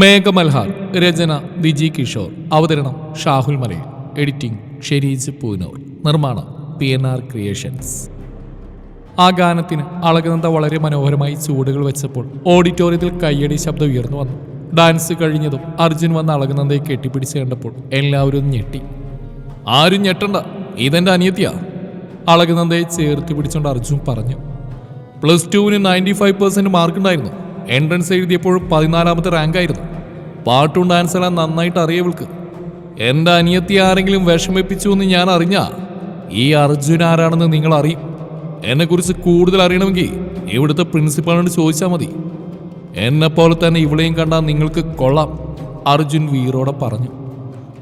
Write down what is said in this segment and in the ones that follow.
മേഘമൽഹാർ രചന ദിജി കിഷോർ അവതരണം ഷാഹുൽ മലയിൽ എഡിറ്റിംഗ് ഷെരീജ് പൂനൂർ നിർമ്മാണം പി എൻ ആർ ക്രിയേഷൻസ്. ആ ഗാനത്തിന് അളകനന്ദ വളരെ മനോഹരമായി ചൂടുകൾ വെച്ചപ്പോൾ ഓഡിറ്റോറിയത്തിൽ കയ്യടി ശബ്ദം ഉയർന്നു വന്നു. ഡാൻസ് കഴിഞ്ഞതും അർജുൻ വന്ന് അളകനന്ദയെ കെട്ടിപ്പിടിച്ച് കണ്ടപ്പോൾ എല്ലാവരും ഞെട്ടി. ആരും ഞെട്ടണ്ട ഇതെന്റെ അനിയത്തിയാ അളകനന്ദയെ ചേർത്ത് പിടിച്ചുകൊണ്ട് അർജുൻ പറഞ്ഞു. പ്ലസ് ടുവിന് നയന്റി ഫൈവ് പെർസെന്റ് മാർക്ക് ഉണ്ടായിരുന്നു എൻട്രൻസ് എഴുതിയപ്പോൾ പതിനാലാമത്തെ റാങ്ക് ആയിരുന്നു പാട്ടും ഡാൻസ് എല്ലാം നന്നായിട്ട് അറിയവൾക്ക്. എന്റെ അനിയത്തി ആരെങ്കിലും വിഷമിപ്പിച്ചു എന്ന് ഞാൻ അറിഞ്ഞ ഈ അർജുൻ ആരാണെന്ന് നിങ്ങൾ അറിയും. എന്നെക്കുറിച്ച് കൂടുതൽ അറിയണമെങ്കിൽ ഇവിടുത്തെ പ്രിൻസിപ്പാളിനോട് ചോദിച്ചാൽ മതി. എന്നെപ്പോലെ പോലെ തന്നെ ഇവിടെയും കണ്ടാൽ നിങ്ങൾക്ക് കൊള്ളാം അർജുൻ വീറോടെ പറഞ്ഞു.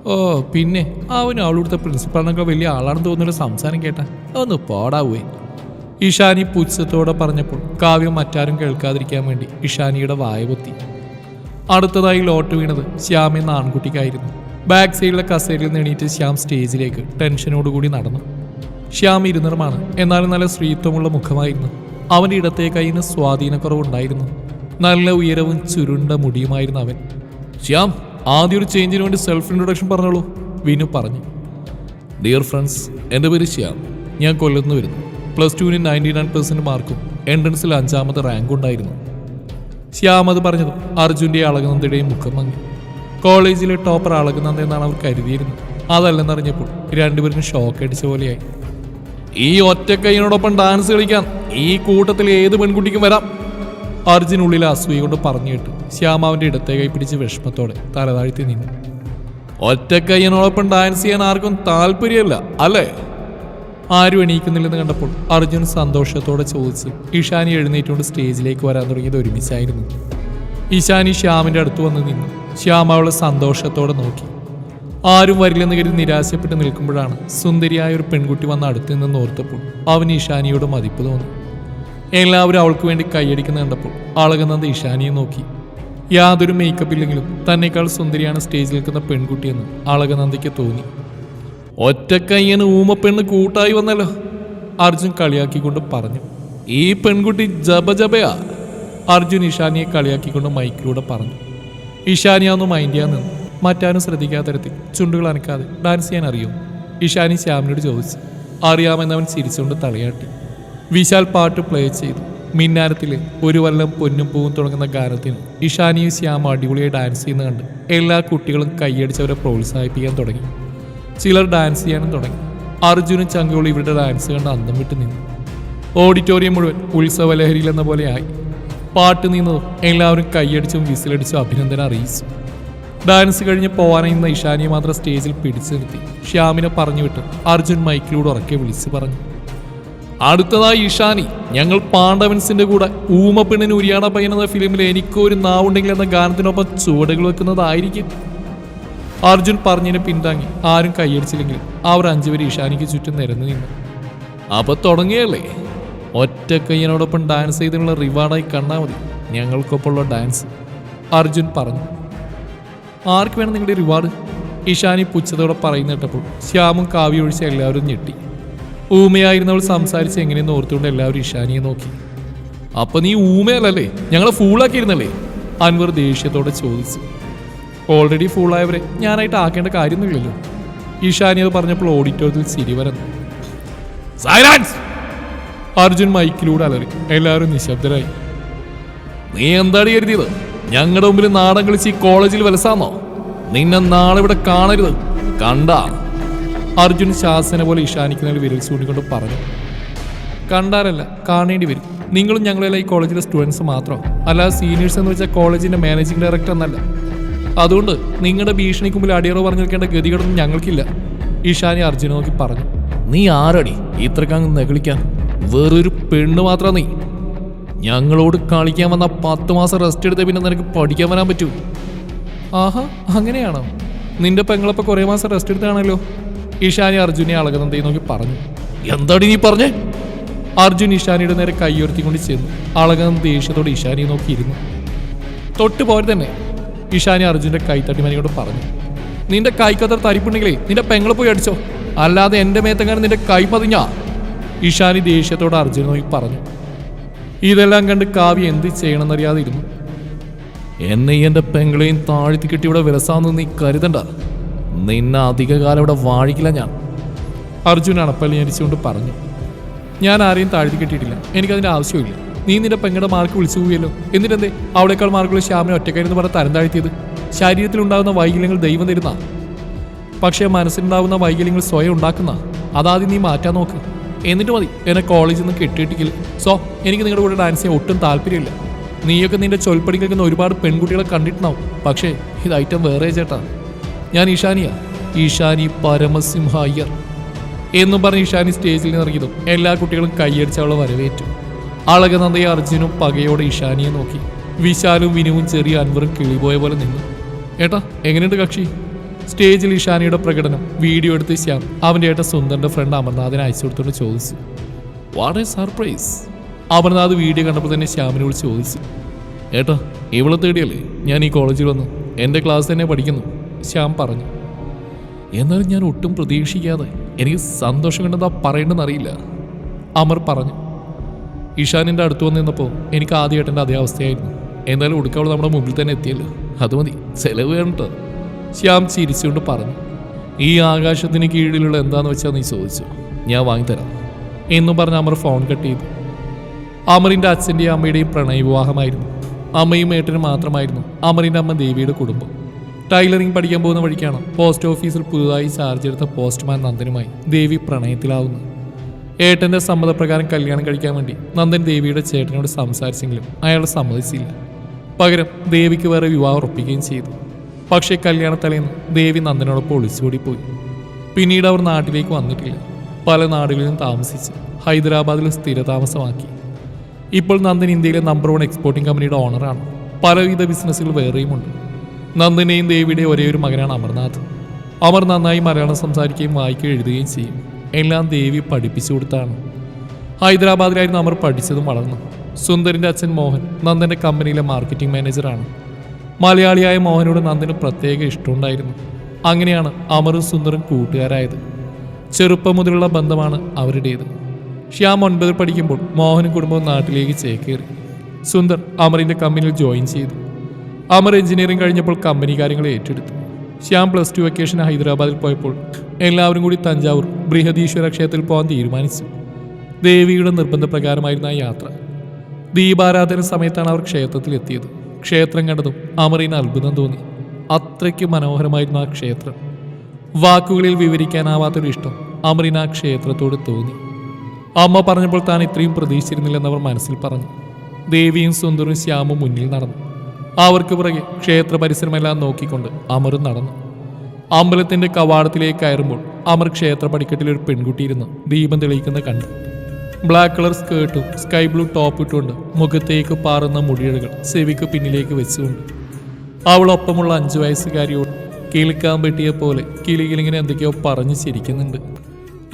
ഓ പിന്നെ അവൻ അവളുടെ പ്രിൻസിപ്പാളിനൊക്കെ വലിയ ആളാണെന്ന് തോന്നുന്ന സംസാരം കേട്ടാ. ഒന്ന് പോടാവേ. ഇഷാനി പുച്ഛത്തോടെ പറഞ്ഞപ്പോൾ കാവ്യം മറ്റാരും കേൾക്കാതിരിക്കാൻ വേണ്ടി ഇഷാനിയുടെ വായ പൊത്തി. അടുത്തതായി ലോട്ട് വീണത് ശ്യാം എന്ന ആൺകുട്ടിക്കായിരുന്നു. ബാക്ക് സൈഡിലെ കസേരയിൽ നിന്ന് എണീറ്റ് ശ്യാം സ്റ്റേജിലേക്ക് ടെൻഷനോടുകൂടി നടന്നു. ശ്യാം ഇരുനിറമാണ് എന്നാലും നല്ല സ്ത്രീത്വമുള്ള മുഖമായിരുന്നു. അവന്റെ ഇടത്തെ കൈയിന് സ്വാധീനക്കുറവുണ്ടായിരുന്നു. നല്ല ഉയരവും ചുരുണ്ട മുടിയുമായിരുന്നു അവൻ. ശ്യാം ആദ്യ ഒരു ചേഞ്ചിന് വേണ്ടി സെൽഫ് ഇൻട്രൊഡക്ഷൻ പറഞ്ഞോളൂ വിനു പറഞ്ഞു. ഡിയർ ഫ്രണ്ട്സ് എന്റെ പേര് ശ്യാം. ഞാൻ കൊല്ലത്തുനിന്ന് വരുന്നു. പ്ലസ് ടുവിന് നയന്റി നയൻ പെർസെന്റ് മാർക്കും എൻട്രൻസിൽ അഞ്ചാമത്തെ റാങ്ക് ഉണ്ടായിരുന്നു. ശ്യാം അത് പറഞ്ഞതും അർജുന്റെ അളകനന്ദയുടെയും മുഖം മങ്ങി. കോളേജിലെ ടോപ്പർ അളകനന്ദ എന്നാണ് അവർ കരുതിയിരുന്നത്. അതല്ലെന്നറിഞ്ഞപ്പോൾ രണ്ടുപേരും ഷോക്ക് അടിച്ച പോലെയായി. ഈ ഒറ്റക്കൈനോടൊപ്പം ഡാൻസ് കളിക്കാൻ ഈ കൂട്ടത്തിൽ ഏത് പെൺകുട്ടിക്കും വരാം? അർജുൻ ഉള്ളിൽ അസൂയ കൊണ്ട് പറഞ്ഞു കേട്ടു ശ്യാമാവിന്റെ ഇടത്തെ കൈ പിടിച്ച് വിഷമത്തോടെ തലതാഴ്ത്തി നിന്നു. ഒറ്റക്കൈനോടൊപ്പം ഡാൻസ് ചെയ്യാൻ ആർക്കും താല്പര്യമല്ല അല്ലേ? ആരും എണീക്കുന്നില്ലെന്ന് കണ്ടപ്പോൾ അർജുൻ സന്തോഷത്തോടെ ചോദിച്ച് ഇഷാനി എഴുന്നേറ്റുകൊണ്ട് സ്റ്റേജിലേക്ക് വരാൻ തുടങ്ങിയത് ഒരുമിച്ചായിരുന്നു. ഇഷാനി ശ്യാമിന്റെ അടുത്ത് വന്ന് നിന്നു ശ്യാം അവളെ സന്തോഷത്തോടെ നോക്കി. ആരും വരില്ലെന്ന് കരുതി നിരാശപ്പെട്ട് നിൽക്കുമ്പോഴാണ് സുന്ദരിയായ ഒരു പെൺകുട്ടി വന്ന് അടുത്ത് നിന്ന് ഓർത്തപ്പോൾ അവന് ഇഷാനിയോട് മതിപ്പ് തോന്നി. എല്ലാവരും അവൾക്ക് വേണ്ടി കൈയടിക്കുന്ന കണ്ടപ്പോൾ അളകുന്നത് ഇഷാനിയെ നോക്കി. യാതൊരു മേക്കപ്പ് ഇല്ലെങ്കിലും തന്നെക്കാൾ സുന്ദരിയാണ് സ്റ്റേജിൽ നിൽക്കുന്ന പെൺകുട്ടിയെന്ന് അളകനന്ദയ്ക്ക് തോന്നി. ഒറ്റക്കയ്യന് ഊമപ്പെണ്ണ് കൂട്ടായി വന്നല്ലോ. അർജുൻ കളിയാക്കിക്കൊണ്ട് പറഞ്ഞു. ഈ പെൺകുട്ടി ജപ ജപയാ. അർജുൻ ഇഷാനിയെ കളിയാക്കിക്കൊണ്ട് മൈക്കിലൂടെ പറഞ്ഞു. ഇഷാനിയാന്ന് മൈൻഡ് ചെയ്യാൻ നിന്നു. മറ്റാരും ശ്രദ്ധിക്കാത്ത തരത്തിൽ ചുണ്ടുകൾ അനക്കാതെ ഡാൻസ് ചെയ്യാൻ അറിയോ? ഇഷാനി ശ്യാമിനോട് ചോദിച്ചു. അറിയാമെന്നവൻ ചിരിച്ചുകൊണ്ട് തലയാട്ടി. വിശാൽ പാട്ട് പ്ലേ ചെയ്തു. മിന്നാരത്തിലെ ഒരു വല്ലം പൊന്നും പൂവും തുടങ്ങുന്ന ഗാനത്തിന് ഇഷാനിയും ശ്യാം അടിപൊളിയായി ഡാൻസ് ചെയ്യുന്ന കണ്ട് എല്ലാ കുട്ടികളും കൈയടിച്ചവരെ പ്രോത്സാഹിപ്പിക്കാൻ തുടങ്ങി. ചിലർ ഡാൻസ് ചെയ്യാനും തുടങ്ങി. അർജുനും ചങ്കുകളും ഇവരുടെ ഡാൻസ് കണ്ട് അന്തം വിട്ട് നിന്നു. ഓഡിറ്റോറിയം മുഴുവൻ ഉത്സവലഹരിയിൽ എന്ന പോലെയായി പാട്ട് നിന്നതും എല്ലാവരും കൈയടിച്ചും വിസിലടിച്ചും അഭിനന്ദനം അറിയിച്ചു. ഡാൻസ് കഴിഞ്ഞ് പോവാനായിരുന്ന ഇഷാനിയെ മാത്രം സ്റ്റേജിൽ പിടിച്ചു നിർത്തി. ശ്യാമിനെ പറഞ്ഞു വിട്ട് അർജുൻ മൈക്കിലൂടെ ഉറക്കെ വിളിച്ചു പറഞ്ഞു. അടുത്തതായി ഇഷാനി ഞങ്ങൾ പാണ്ഡവൻസിന്റെ കൂടെ ഊമപ്പെണ്ണിന് ഉരിയാട പയ്യൻ എന്ന ഫിലിമിൽ എനിക്കൊരു നാവുണ്ടെങ്കിൽ എന്ന ഗാനത്തിനൊപ്പം ചുവടുകൾ വെക്കുന്നതായിരിക്കും. അർജുൻ പറഞ്ഞതിനെ പിന്താങ്ങി. ആരും കൈയടിച്ചില്ലെങ്കിൽ അവർ അഞ്ചുപേര് ഇഷാനിക്ക് ചുറ്റും നിരന്നു നിന്നു. അപ്പൊ തുടങ്ങിയല്ലേ? ഒറ്റ കയ്യനോടൊപ്പം ഡാൻസ് ചെയ്തിനുള്ള റിവാർഡായി കണ്ടാൽ മതി. ഞങ്ങൾക്കൊപ്പമുള്ള ഡാൻസ് അർജുൻ പറഞ്ഞു. ആർക്ക് വേണം നിങ്ങളുടെ റിവാർഡ്? ഇഷാനി പുച്ഛത്തോടെ പറയുന്ന കേട്ടപ്പോൾ ശ്യാമും കാവ്യ ഒഴിച്ച് എല്ലാവരും ഞെട്ടി. ഊമയായിരുന്നവൾ സംസാരിച്ച് എങ്ങനെയെന്ന് ഓർത്തുകൊണ്ട് എല്ലാവരും ഇഷാനിയെ നോക്കി. അപ്പൊ നീ ഊമയല്ലല്ലേ? ഞങ്ങളെ ഫൂളാക്കിയിരുന്നല്ലേ അൻവർ ദേഷ്യത്തോടെ ചോദിച്ചു. ഓൾറെഡി ഫുള്ളായവരെ ഞാനായിട്ട് ആക്കേണ്ട കാര്യമൊന്നുമില്ലല്ലോ. ഈശാനി അത് പറഞ്ഞപ്പോൾ ഓഡിറ്റോറിയത്തിൽ സിരി വരന്നു സൈലൻസ് അർജുൻ മൈക്കിലൂടെ അലറി. എല്ലാവരും നിശബ്ദരായി. നീ എന്താണ് കരുതിയത്? ഞങ്ങളുടെ മുമ്പിൽ നാടൻ കളിച്ച് ഈ കോളേജിൽ വലസാന്നോ? നിന്നെ നാളെ ഇവിടെ കാണരുത്. കണ്ട. അർജുൻ ശാസന പോലെ ഇഷാനിക്കുന്നതിൽ വിരൽ ചൂണ്ടിക്കൊണ്ട് പറഞ്ഞു. കണ്ടാലല്ല കാണേണ്ടി വരും. നിങ്ങളും ഞങ്ങളെല്ലാം ഈ കോളേജിലെ സ്റ്റുഡൻസ് മാത്രം. അല്ലാതെ സീനിയേഴ്സ് എന്ന് വെച്ചാൽ കോളേജിന്റെ മാനേജിംഗ് ഡയറക്ടർ എന്നല്ല. അതുകൊണ്ട് നിങ്ങളുടെ ഭീഷണിക്ക് മുമ്പിൽ അടിയറോ പറഞ്ഞു നിൽക്കേണ്ട ഗതികളൊന്നും ഞങ്ങൾക്കില്ല. ഈശാനി അർജുന നോക്കി പറഞ്ഞു. നീ ആരടി? ഇത്രക്കങ്ങ് നെകളിക്കാൻ വേറൊരു പെണ്ണ് മാത്രം നീ. ഞങ്ങളോട് കളിക്കാൻ വന്ന പത്ത് മാസം റെസ്റ്റ് എടുത്ത പിന്നെ നിനക്ക് പഠിക്കാൻ വരാൻ പറ്റൂ. ആഹാ അങ്ങനെയാണോ? നിന്റെ പെങ്ങളപ്പ കുറേ മാസം റെസ്റ്റ് എടുത്താണല്ലോ ഈശാനി അർജുനെ അളകനന്ദയെ നോക്കി പറഞ്ഞു. എന്താടി നീ പറഞ്ഞേ? അർജുൻ ഈശാനിയുടെ നേരെ കൈയുയർത്തിക്കൊണ്ട് ചെന്നു. അളകനന്ദ ദേഷ്യത്തോടെ ഈശാനിയെ നോക്കിയിരുന്നു. തൊട്ട് പോരെ തന്നെ ഇഷാനി അർജുന്റെ കൈത്തട്ടി മനിയോട് പറഞ്ഞു നിന്റെ കൈക്കത്ര തരിപ്പുണ്ടെങ്കിലേ നിന്റെ പെങ്ങളെ പോയി അടിച്ചോ. അല്ലാതെ എന്റെ മേത്തങ്ങാൻ നിന്റെ കൈ പതിഞ്ഞാ. ഇഷാനി ദേഷ്യത്തോട് അർജുന നോക്കി പറഞ്ഞു ഇതെല്ലാം കണ്ട് കാവ്യ എന്ത് ചെയ്യണമെന്നറിയാതിരുന്നു. എന്നെ എന്റെ പെങ്ങളെയും താഴ്ത്തി കിട്ടി ഇവിടെ വിലസാന്ന് നീ കരുതണ്ട. നിന്നെ അധികകാലം ഇവിടെ വാഴിക്കില്ല ഞാൻ. അർജുൻ അണപ്പല്ലി അരിച്ചുകൊണ്ട് പറഞ്ഞു ഞാൻ ആരെയും താഴ്ത്തി കിട്ടിയിട്ടില്ല. എനിക്കതിന്റെ ആവശ്യമില്ല നീ നിന്റെ പെങ്ങളുടെ മാർക്ക് വിളിച്ചു പോവുകയല്ലോ എന്നിട്ടെന്തേ? അവളേക്കാൾ മാർക്കുള്ള ശ്യാമിനെ ഒറ്റക്കാരെന്ന് പറഞ്ഞ് തരം താഴ്ത്തിയത്. ശരീരത്തിലുണ്ടാകുന്ന വൈകല്യങ്ങൾ ദൈവം തരുന്ന. പക്ഷേ മനസ്സിലുണ്ടാകുന്ന വൈകല്യങ്ങൾ സ്വയം ഉണ്ടാക്കുന്ന. അതാദ്യം നീ മാറ്റാൻ നോക്ക്. എന്നിട്ട് മതി എന്നെ കോളേജിൽ നിന്ന് കെട്ടിയിട്ടില്ല സോ എനിക്ക് നിങ്ങളുടെ കൂടെ ഡാൻസ് ചെയ്യാൻ ഒട്ടും താല്പര്യമില്ല. നീയൊക്കെ നിന്റെ ചൊൽപ്പടി കേൾക്കുന്ന ഒരുപാട് പെൺകുട്ടികളെ കണ്ടിട്ടുണ്ടാവും. പക്ഷേ ഇത് ഐറ്റം വേറെ ചേട്ടാ. ഞാൻ ഈശാനിയാ. ഈശാനി പരമസിംഹ അയ്യർ. എന്നും പറഞ്ഞ് ഈശാനി സ്റ്റേജിൽ നിന്ന് ഇറങ്ങിയതും എല്ലാ കുട്ടികളും കൈയടിച്ച് അവളെ വരവേറ്റു. അളകനന്ദയെ അർജുനും പകയോടെ ഇഷാനിയെ നോക്കി. വിശാലും വിനുവും ചെറിയ അൻവറും കിളിപോയ പോലെ നിന്നു. ഏട്ടാ എങ്ങനെയുണ്ട് കക്ഷി? സ്റ്റേജിൽ ഇഷാനിയുടെ പ്രകടനം വീഡിയോ എടുത്ത് ശ്യാം അവന്റെ ഏട്ട സുന്ദറിന്റെ ഫ്രണ്ട് അമർനാഥിനെ അയച്ചു കൊടുത്തുകൊണ്ട് ചോദിച്ചു. What a surprise. Amarnath video കണ്ടപ്പോൾ തന്നെ ശ്യാമിനോട് ചോദിച്ചു. ഏട്ടാ ഇവളെ തേടിയല്ലേ? ഞാൻ ഈ കോളേജിൽ വന്നു. എന്റെ ക്ലാസ് തന്നെ പഠിക്കുന്നു. ശ്യാം പറഞ്ഞു. എന്നാലും ഞാൻ ഒട്ടും പ്രതീക്ഷിക്കാതെ എനിക്ക് സന്തോഷം കണ്ടെന്താ പറയേണ്ടെന്നറിയില്ല അമർ പറഞ്ഞു. ഇഷാനിന്റെ അടുത്ത് വന്ന് നിന്നപ്പോൾ എനിക്ക് ആദ്യമായിട്ട് അതേ അവസ്ഥയായിരുന്നു. എന്നാലും ഒടുക്കവൾ നമ്മുടെ മുമ്പിൽ തന്നെ എത്തിയല്ലോ. അത് മതി. ചെലവ് വേണ്ടോ ശ്യാം ചിരിച്ചുകൊണ്ട് പറഞ്ഞു. ഈ ആകാശത്തിന് കീഴിലുള്ള എന്താന്ന് വെച്ചാൽ നീ ചോദിച്ചു. ഞാൻ വാങ്ങിത്തരാം. എന്നും പറഞ്ഞ് അമർ ഫോൺ കട്ട് ചെയ്തു. അമറിന്റെ അച്ഛന്റെയും അമ്മയുടെയും പ്രണയവിവാഹമായിരുന്നു. അമ്മയും ഏട്ടനും മാത്രമായിരുന്നു അമറിന്റെ അമ്മ ദേവിയുടെ കുടുംബം. ടൈലറിംഗ് പഠിക്കാൻ പോകുന്ന വഴിക്കാണ് പോസ്റ്റ് ഓഫീസിൽ പുതുതായി ചാർജ് എടുത്ത പോസ്റ്റ്മാൻ നന്ദനുമായി ദേവി പ്രണയത്തിലാവുന്നത്. ഏട്ടന്റെ സമ്മതപ്രകാരം കല്യാണം കഴിക്കാൻ വേണ്ടി നന്ദൻ ദേവിയുടെ ചേട്ടനോട് സംസാരിച്ചെങ്കിലും അയാൾ സമ്മതിച്ചില്ല. പകരം ദേവിക്ക് വേറെ വിവാഹം ഉറപ്പിക്കുകയും ചെയ്തു. പക്ഷേ കല്യാണ തലേന്ന് ദേവി നന്ദനോടൊപ്പം പോയി. പിന്നീട് അവർ നാട്ടിലേക്ക് വന്നിട്ടില്ല. പല നാടുകളിലും താമസിച്ച് ഹൈദരാബാദിൽ സ്ഥിരതാമസമാക്കി. ഇപ്പോൾ നന്ദൻ ഇന്ത്യയിലെ നമ്പർ വൺ എക്സ്പോർട്ടിംഗ് കമ്പനിയുടെ ഓണറാണ് പലവിധ ബിസിനസ്സുകൾ വേറെയുമുണ്ട്. നന്ദനെയും ദേവിയുടെയും ഒരേ ഒരു മകനാണ് അമർനാഥ്. അമർ നന്നായി മലയാളം സംസാരിക്കുകയും വായിക്കുകയും എഴുതുകയും ചെയ്യും. എല്ലാം ദേവി പഠിപ്പിച്ചു കൊടുത്താണ്? ഹൈദരാബാദിലായിരുന്നു അമർ പഠിച്ചതും വളർന്നു. സുന്ദരിന്റെ അച്ഛൻ മോഹൻ നന്ദന്റെ കമ്പനിയിലെ മാർക്കറ്റിംഗ് മാനേജറാണ് മലയാളിയായ മോഹനോട് നന്ദന് പ്രത്യേക ഇഷ്ടമുണ്ടായിരുന്നു. അങ്ങനെയാണ് അമറും സുന്ദറും കൂട്ടുകാരായത്. ചെറുപ്പം മുതലുള്ള ബന്ധമാണ് അവരുടേത്. ശ്യാം ഒൻപതിൽ പഠിക്കുമ്പോൾ മോഹനും കുടുംബവും നാട്ടിലേക്ക് ചേക്കേറി. സുന്ദർ അമറിന്റെ കമ്പനിയിൽ ജോയിൻ ചെയ്തു. അമർ എഞ്ചിനീയറിംഗ് കഴിഞ്ഞപ്പോൾ കമ്പനി കാര്യങ്ങൾ ഏറ്റെടുത്തു. ശ്യാം പ്ലസ് ടു വെക്കേഷൻ ഹൈദരാബാദിൽ പോയപ്പോൾ എല്ലാവരും കൂടി തഞ്ചാവൂർ ബൃഹദീശ്വര ക്ഷേത്രത്തിൽ പോകാൻ തീരുമാനിച്ചു. ദേവിയുടെ നിർബന്ധപ്രകാരമായിരുന്ന ആ യാത്ര. ദീപാരാധന സമയത്താണ് അവർ ക്ഷേത്രത്തിൽ എത്തിയത്. ക്ഷേത്രം കണ്ടതും അമറിന് അത്ഭുതം തോന്നി. അത്രയ്ക്ക് മനോഹരമായിരുന്നു ആ ക്ഷേത്രം. വാക്കുകളിൽ വിവരിക്കാനാവാത്തൊരു ഇഷ്ടം അമറിന് ആ ക്ഷേത്രത്തോട് തോന്നി. അമ്മ പറഞ്ഞപ്പോൾ താൻ ഇത്രയും അവർ മനസ്സിൽ പറഞ്ഞു. ദേവിയും സുന്ദറും ശ്യാമും മുന്നിൽ നടന്നു. അവർക്ക് പുറകെ ക്ഷേത്ര പരിസരമെല്ലാം നോക്കിക്കൊണ്ട് അമർ നടന്നു. അമ്പലത്തിന്റെ കവാടത്തിലേക്ക് കയറുമ്പോൾ അമർ ക്ഷേത്ര പടിക്കെട്ടിൽ ഒരു പെൺകുട്ടി ഇരുന്ന് ദീപം തെളിയിക്കുന്ന കണ്ടു. ബ്ലാക്ക് കളർ സ്കേർട്ടും സ്കൈ ബ്ലൂ ടോപ്പ് ഇട്ടുകൊണ്ട് മുഖത്തേക്ക് പാറുന്ന മുടിയഴകൾ ചെവിക്ക് പിന്നിലേക്ക് വെച്ചുകൊണ്ട്. അവളൊപ്പമുള്ള അഞ്ചു വയസ്സുകാരിയോട് കിളിക്കാൻ പറ്റിയ പോലെ കിളികിലിങ്ങനെ എന്തൊക്കെയോ പറഞ്ഞു ചിരിക്കുന്നുണ്ട്.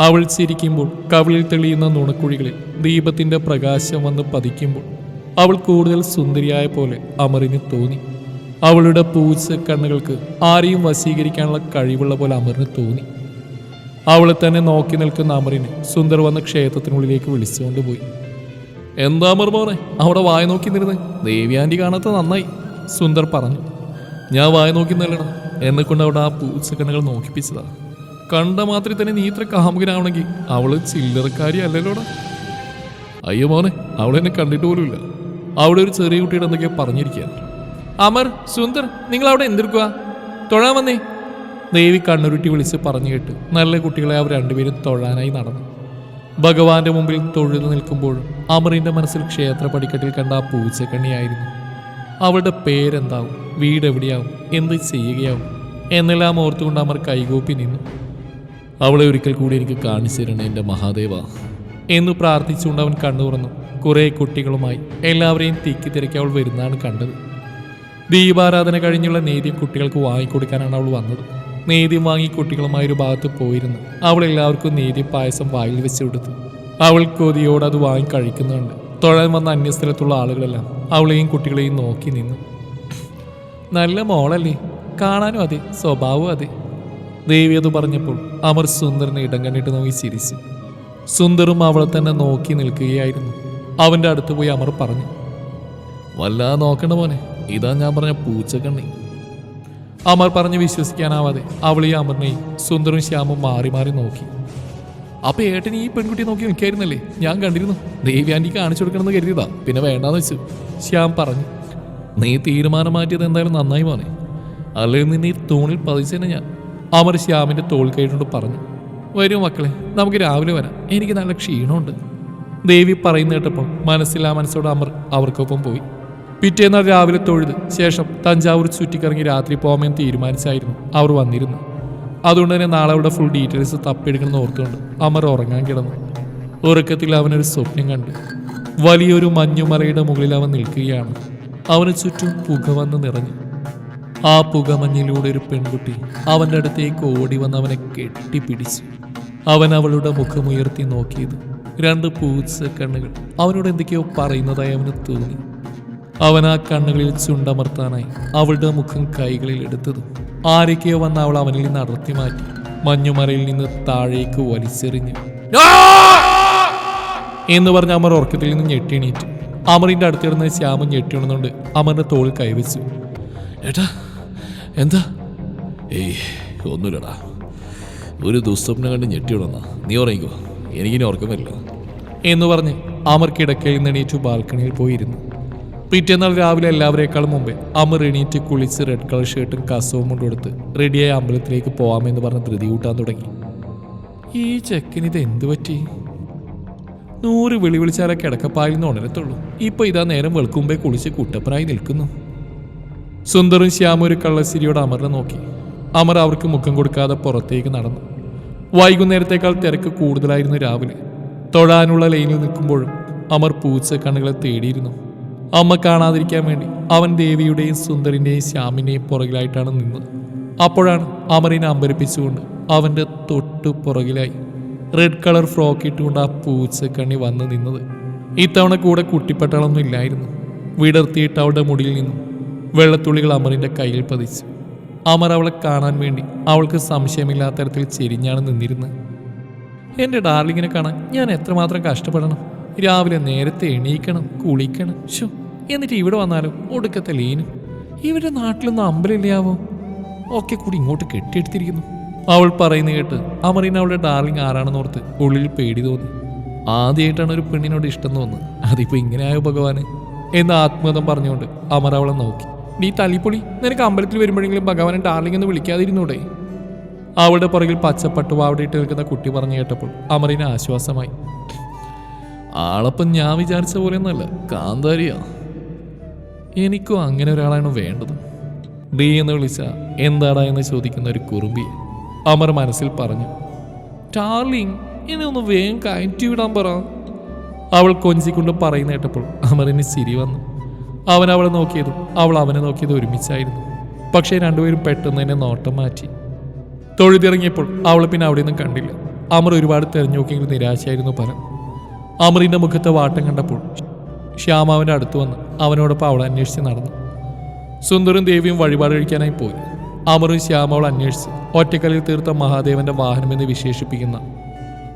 അവൾ ചിരിക്കുമ്പോൾ കവിളിൽ തെളിയുന്ന നുണക്കുഴികളിൽ ദീപത്തിന്റെ പ്രകാശം വന്ന് പതിക്കുമ്പോൾ അവൾ കൂടുതൽ സുന്ദരിയായ പോലെ അമറിന് തോന്നി. അവളുടെ പൂച്ച കണ്ണുകൾക്ക് ആരെയും വശീകരിക്കാനുള്ള കഴിവുള്ള പോലെ അമറിന് തോന്നി. അവളെ തന്നെ നോക്കി നിൽക്കുന്ന അമറിന് സുന്ദർ വന്ന ക്ഷേത്രത്തിനുള്ളിലേക്ക് വിളിച്ചുകൊണ്ട് പോയി. എന്താ അമർ മോനെ അവിടെ വായ നോക്കി നിരുന്ന് ദേവി ആന്റി കാണാത്ത നന്നായി സുന്ദർ പറഞ്ഞു. ഞാൻ വായ നോക്കി നില്ലണം എന്നെ കൊണ്ട് അവിടെ ആ പൂച്ചക്കണ്ണുകൾ നോക്കിപ്പിച്ചതാണ് കണ്ട മാത്രം തന്നെ നീ ഇത്ര കാമുകനാവണമെങ്കിൽ അവൾ ചില്ലറക്കാരി അല്ലല്ലോടാ അയ്യോ മോനെ അവളെന്നെ കണ്ടിട്ട് പോലുമില്ല. അവിടെ ഒരു ചെറിയ കുട്ടിയുടെ എന്തൊക്കെയോ പറഞ്ഞിരിക്കുകയാണ്. അമർ സുന്ദർ നിങ്ങൾ അവിടെ എന്തെടുക്കുക തൊഴാൻ വന്നേ. ദേവി കണ്ണുരുട്ടി വിളിച്ച് പറഞ്ഞു കേട്ട് നല്ല കുട്ടികളെ അവർ രണ്ടുപേരും തൊഴാനായി നടന്നു. ഭഗവാന്റെ മുമ്പിൽ തൊഴുതു നിൽക്കുമ്പോൾ അമറിന്റെ മനസ്സിൽ ക്ഷേത്ര പടിക്കെട്ടിൽ കണ്ട ആ പൂച്ചക്കണ്ണിയായിരുന്നു. അവളുടെ പേരെന്താവും? വീട് എവിടെയാവും? എന്ത് ചെയ്യുകയാവും? എന്നെല്ലാം ഓർത്തുകൊണ്ട് അമർ കൈകൂപ്പി നിന്നു. അവളെ ഒരിക്കൽ കൂടി എനിക്ക് കാണിച്ചു തരണേ എന്റെ മഹാദേവ എന്ന് പ്രാർത്ഥിച്ചുകൊണ്ട് അവൻ കണ്ണു തുറന്നു കുറേ കുട്ടികളുമായി എല്ലാവരെയും തിക്കി തിരക്കി അവൾ വരുന്നതാണ് കണ്ടത്. ദീപാരാധന കഴിഞ്ഞുള്ള നേദ്യം കുട്ടികൾക്ക് വാങ്ങിക്കൊടുക്കാനാണ് അവൾ വന്നത്. നേദ്യം വാങ്ങി കുട്ടികളുമായി ഒരു ഭാഗത്ത് പോയിരുന്നു. അവൾ എല്ലാവർക്കും നേദ്യം പായസം വായിൽ വെച്ച് കൊടുത്തു. അവൾ കൊതിയോട് അത് വാങ്ങി കഴിക്കുന്നുണ്ട്. തൊഴാൻ വന്ന അന്യസ്ഥലത്തുള്ള ആളുകളെല്ലാം അവളെയും കുട്ടികളെയും നോക്കി നിന്നു. നല്ല മോളല്ലേ? കാണാനും അതെ സ്വഭാവവും അതെ. ദേവി അത് പറഞ്ഞപ്പോൾ അമർ സുന്ദറിനെ ഇടം കണ്ടിട്ട് നോക്കി ചിരിച്ചു. സുന്ദറും അവളെ തന്നെ നോക്കി നിൽക്കുകയായിരുന്നു. അവന്റെ അടുത്ത് പോയി അമർ പറഞ്ഞു വല്ലാതെ നോക്കണ മോനെ ഇതാ ഞാൻ പറഞ്ഞ പൂച്ചക്കണ്ണി. അമർ പറഞ്ഞ് വിശ്വസിക്കാനാവാതെ അവളീ ഈ അമറിനെയും സുന്ദറും ശ്യാമും മാറി മാറി നോക്കി. അപ്പൊ ഏട്ടൻ ഈ പെൺകുട്ടി നോക്കി നിൽക്കായിരുന്നല്ലേ? ഞാൻ കണ്ടിരുന്നു. ദേവി ആന്റി കാണിച്ചു കൊടുക്കണമെന്ന് കരുതിയതാ. പിന്നെ വേണ്ടാന്ന് വെച്ചു. ശ്യാം പറഞ്ഞു നീ തീരുമാനം മാറ്റിയത് എന്തായാലും നന്നായി മോനെ. അല്ലെങ്കിൽ നിന്നെ ഈ തൂണിൽ പതിച്ചെന്നെ ഞാൻ. അമർ ശ്യാമിന്റെ തോൾ കൈകൊണ്ട് പറഞ്ഞു വരൂ മക്കളെ നമുക്ക് രാവിലെ വരാം. എനിക്ക് നല്ല ക്ഷീണമുണ്ട്. ദേവി പറയുന്ന കേട്ടപ്പോൾ മനസ്സില്ലാ മനസ്സോട് അമർ അവർക്കൊപ്പം പോയി. പിറ്റേന്നാൾ രാവിലെ തൊഴുത് ശേഷം തഞ്ചാവൂർ ചുറ്റിക്കറങ്ങി രാത്രി പോകാമെന്ന് തീരുമാനിച്ചായിരുന്നു അവർ വന്നിരുന്നു അതുകൊണ്ട് തന്നെ നാളെ അവിടെ ഫുൾ ഡീറ്റെയിൽസ് തപ്പിയെടുക്കണമെന്ന് ഓർത്തുകൊണ്ട് അമർ ഉറങ്ങാൻ കിടന്നു. ഉറക്കത്തിൽ അവനൊരു സ്വപ്നം കണ്ട്. വലിയൊരു മഞ്ഞുമലയുടെ മുകളിൽ അവൻ നിൽക്കുകയാണ്. അവന് ചുറ്റും പുക വന്ന് നിറഞ്ഞു. ആ പുകമഞ്ഞിലൂടെ ഒരു പെൺകുട്ടി അവന്റെ അടുത്തേക്ക് ഓടി വന്ന് അവനെ കെട്ടിപ്പിടിച്ചു. അവൻ അവളുടെ മുഖമുയർത്തി നോക്കിയത് രണ്ട് പൂച്ച കണ്ണുകൾ അവനോട് എന്തൊക്കെയോ പറയുന്നതായി അവന് തോന്നി. അവൻ ആ കണ്ണുകളിൽ ചുണ്ടമർത്താനായി അവളുടെ മുഖം കൈകളിൽ എടുത്തതും ആരൊക്കെയോ വന്ന് അവൾ അവനിൽ നിന്ന് അടർത്തി മാറ്റി മഞ്ഞുമലയിൽ നിന്ന് താഴേക്ക് വലിച്ചെറിഞ്ഞു. എന്ന് പറഞ്ഞ അമർ ഉറക്കത്തിൽ നിന്ന് ഞെട്ടിണീറ്റു അമറിന്റെ അടുത്തിരുന്ന് ശ്യാമൻ ഞെട്ടിയുണന്നുകൊണ്ട് അമറിന്റെ തോൾ കൈവച്ചു ഏട്ടാ എന്താ? ഏയ് ഒന്നുമില്ലടാ. ഒരു ദുസ്വപ്നം കണ്ട് ഞെട്ടിയുണന്ന നീ ഉറങ്ങിക്കോ. എനിക്കിനി ഓർക്കുന്നില്ല. എന്ന് പറഞ്ഞ് അമർ കിടക്കയിൽ എണീറ്റു ബാൽക്കണിയിൽ പോയിരുന്നു. പിറ്റേന്നാൾ രാവിലെ എല്ലാവരേക്കാളും മുമ്പേ അമർ എണീറ്റ് കുളിച്ച് റെഡ് കളർ ഷർട്ടും കസവും കൊണ്ട് കൊടുത്ത് റെഡിയായി അമ്പലത്തിലേക്ക് പോവാമെന്ന് പറഞ്ഞ് ധൃതി കൂട്ടാൻ തുടങ്ങി. ഈ ചെക്കന് ഇത് എന്തു പറ്റി? നൂറ് വിളി വിളിച്ചാലേ കിടക്കപ്പായിൽ നിന്ന് ഉണരത്തുള്ളൂ. ഇപ്പൊ ഇതാ നേരം വെളുക്കുമ്പേ കുളിച്ച് കുട്ടപ്പനായി നിൽക്കുന്നു. സുന്ദറും ശ്യാമും ഒരു കള്ളശ്ശേരിയോട് അമറിനെ നോക്കി. അമർ അവർക്ക് മുഖം കൊടുക്കാതെ പുറത്തേക്ക് നടന്നു. വൈകുന്നേരത്തേക്കാൾ തിരക്ക് കൂടുതലായിരുന്നു രാവിലെ. തൊഴാനുള്ള ലൈനിൽ നിൽക്കുമ്പോഴും അമർ പൂച്ച കണ്ണുകളെ തേടിയിരുന്നു. അമ്മ കാണാതിരിക്കാൻ വേണ്ടി അവൻ ദേവിയുടെയും സുന്ദറിന്റെയും ശ്യാമിന്റെയും പുറകിലായിട്ടാണ് നിന്നത്. അപ്പോഴാണ് അമറിനെ അമ്പരിപ്പിച്ചുകൊണ്ട് അവന്റെ തൊട്ടു പുറകിലായി റെഡ് കളർ ഫ്രോക്ക് ഇട്ടുകൊണ്ട് ആ പൂച്ചക്കണ്ണി വന്ന് നിന്നത്. ഇത്തവണ കൂടെ കുട്ടിപ്പട്ടാളൊന്നും ഇല്ലായിരുന്നു. വിടർത്തിയിട്ട് അവളുടെ മുടിയിൽ നിന്നും വെള്ളത്തുള്ളികൾ അമറിന്റെ കയ്യിൽ പതിച്ചു. അമർ അവളെ കാണാൻ വേണ്ടി അവൾക്ക് സംശയമില്ലാത്ത തരത്തിൽ ചെരിഞ്ഞാണ് നിന്നിരുന്നത് എന്റെ ഡാർലിങ്ങിനെ കാണാൻ ഞാൻ എത്രമാത്രം കഷ്ടപ്പെടണം. രാവിലെ നേരത്തെ എണീക്കണം കുളിക്കണം. ഷോ എന്നിട്ട് ഇവിടെ വന്നാലും ഒടുക്കത്തെ ലീനും. ഇവരുടെ നാട്ടിലൊന്നും അമ്പലമില്ലാവോ ഒക്കെ കൂടി ഇങ്ങോട്ട് കെട്ടിയെടുത്തിരിക്കുന്നു. അവൾ പറയുന്ന കേട്ട് അമറിന് അവളുടെ ഡാർലിംഗ് ആരാണെന്ന് ഓർത്ത് ഉള്ളിൽ പേടി തോന്നി. ആദ്യമായിട്ടാണ് ഒരു പെണ്ണിനോട് ഇഷ്ടം തോന്നുന്നത്. അതിപ്പോ ഇങ്ങനെയായോ ഭഗവാന്? എന്ന് ആത്മീയതം പറഞ്ഞുകൊണ്ട് അമർ അവളെ നോക്കി. നീ തല്ലിപ്പൊളി. നിനക്ക് അമ്പലത്തിൽ വരുമ്പോഴെങ്കിലും ഭഗവാനെ ഡാർലിംഗ് എന്ന് വിളിക്കാതിരുന്നൂടെ? അവളുടെ പുറകിൽ പച്ചപ്പട്ടു അവിടെ ഇട്ട് നിൽക്കുന്ന കുട്ടി പറഞ്ഞു കേട്ടപ്പോൾ അമറിന് ആശ്വാസമായി. ആളപ്പം ഞാൻ വിചാരിച്ച പോലെയൊന്നല്ല കാന്താരിയാ. എനിക്കും അങ്ങനെ ഒരാളാണ് വേണ്ടത്. ഡി എന്ന് വിളിച്ച എന്താടാ എന്ന് ചോദിക്കുന്ന ഒരു കുറുമ്പി അമർ മനസ്സിൽ പറഞ്ഞു ഡാർലിംഗ് എന്നെ ഒന്ന് വേഗം കയറ്റി വിടാൻ പറ. അവൾ കൊഞ്ചിക്കൊണ്ട് പറയുന്ന കേട്ടപ്പോൾ അമറിന് ചിരി വന്നു. അവൻ അവളെ നോക്കിയതും അവൾ അവനെ നോക്കിയതും ഒരുമിച്ചായിരുന്നു. പക്ഷേ രണ്ടുപേരും പെട്ടെന്ന് തന്നെ നോട്ടം മാറ്റി. തൊഴുതിറങ്ങിയപ്പോൾ അവളെ പിന്നെ അവിടെ നിന്നും കണ്ടില്ല. അമർ ഒരുപാട് തെരഞ്ഞു നോക്കിയെങ്കിലും നിരാശയായിരുന്നു പല അമറിന്റെ മുഖത്തെ വാട്ടം കണ്ടപ്പോൾ ശ്യാമ അവന്റെ അടുത്ത് വന്ന് അവനോടൊപ്പം അവളെ അന്വേഷിച്ച് നടന്നു. സുന്ദറും ദേവിയും വഴിപാട് കഴിക്കാനായി പോയി. അമറും ശ്യാമ അവൾ അന്വേഷിച്ച് ഒറ്റക്കല്ലിൽ തീർത്ത മഹാദേവന്റെ വാഹനമെന്ന് വിശേഷിപ്പിക്കുന്ന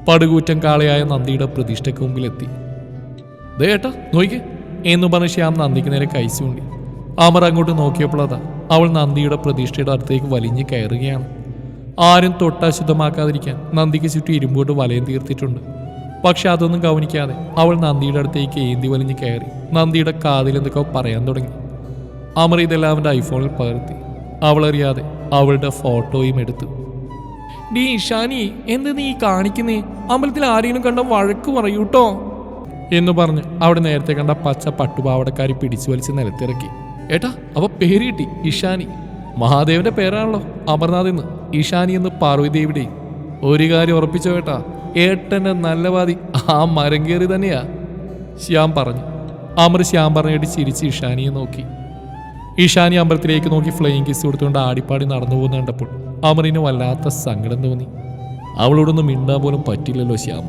പടുകൂറ്റൻ കാളയായ നന്ദിയുടെ പ്രതിഷ്ഠയ്ക്ക് മുമ്പിലെത്തി. ദേ ഏട്ടാ നോയിക്ക്. എന്ന് പറഞ്ഞ് ശ്യാം നന്ദിക്ക് നേരെ കൈ ചൂണ്ടി. അമർ അങ്ങോട്ട് നോക്കിയപ്പോൾ അതാ അവൾ നന്ദിയുടെ പ്രതീക്ഷയുടെ അടുത്തേക്ക് വലിഞ്ഞ് കയറുകയാണ്. ആരും തൊട്ടശുദ്ധമാക്കാതിരിക്കാൻ നന്ദിക്ക് ചുറ്റും ഇരുമ്പോട്ട് വലയം തീർത്തിട്ടുണ്ട്. പക്ഷെ അതൊന്നും ഗവനിക്കാതെ അവൾ നന്ദിയുടെ അടുത്തേക്ക് ഏന്തി വലിഞ്ഞ് കയറി നന്ദിയുടെ കാതിൽ എന്തൊക്കെ പറയാൻ തുടങ്ങി. അമർ ഇതെല്ലാം അവന്റെ ഐഫോണിൽ പകർത്തി. അവളറിയാതെ അവളുടെ ഫോട്ടോയും എടുത്തു. ഡീ ഇഷാനി എന്ത് നീ കാണിക്കുന്നേ? അമ്പലത്തിൽ ആരെങ്കിലും കണ്ട വഴക്ക് പറയൂട്ടോ? എന്ന് പറഞ്ഞ് അവിടെ നേരത്തെ കണ്ട പച്ച പട്ടുപാവടക്കാരി പിടിച്ചു വലിച്ച് നിലത്തിറക്കി. ഏട്ടാ അവ പേര് കിട്ടി ഇഷാനി. മഹാദേവന്റെ പേരാണല്ലോ അമർനാഥ് എന്ന്. ഇഷാനി എന്ന് പാർവതിദേവിയുടെ. ഒരു കാര്യം ഉറപ്പിച്ചോ ഏട്ടാ ഏട്ടന്റെ നല്ലവാദി ആ മരം കയറി തന്നെയാ. ശ്യാം പറഞ്ഞു. അമർ ശ്യാം പറഞ്ഞിട്ട് ചിരിച്ച് ഇഷാനിയെ നോക്കി. ഇഷാനി അമ്പലത്തിലേക്ക് നോക്കി ഫ്ലൈയിങ് കിസ് കൊടുത്തുകൊണ്ട് ആടിപ്പാടി നടന്നു പോകുന്ന കണ്ടപ്പോൾ അമറിന് വല്ലാത്ത സങ്കടം തോന്നി. അവളോടൊന്നും മിണ്ടാൻ പോലും പറ്റില്ലല്ലോ ശ്യാം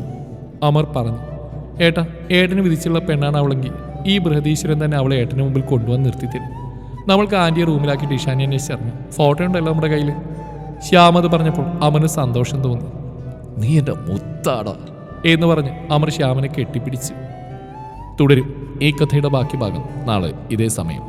അമർ പറഞ്ഞു. ഏട്ടാ ഏട്ടന് വിധിച്ചുള്ള പെണ്ണാണ് അവളെങ്കിൽ. ഈ ബൃഹദീശ്വരൻ തന്നെ അവളെ ഏട്ടന് മുമ്പിൽ കൊണ്ടുവന്ന് നിർത്തി തരും നമ്മൾക്ക് ആന്റിയെ റൂമിലാക്കി ഈശാനി അന്വേഷിച്ചറിഞ്ഞു ഫോട്ടോ ഉണ്ടല്ലോ നമ്മുടെ കയ്യിൽ ശ്യാമത് പറഞ്ഞപ്പോൾ അമന് സന്തോഷം തോന്നി. നീ എന്റെ മുത്താടാ. എന്ന് പറഞ്ഞ് അമർ ശ്യാമനെ കെട്ടിപ്പിടിച്ചു. തുടരും. ഈ കഥയുടെ ബാക്കി ഭാഗം നാളെ ഇതേ സമയം.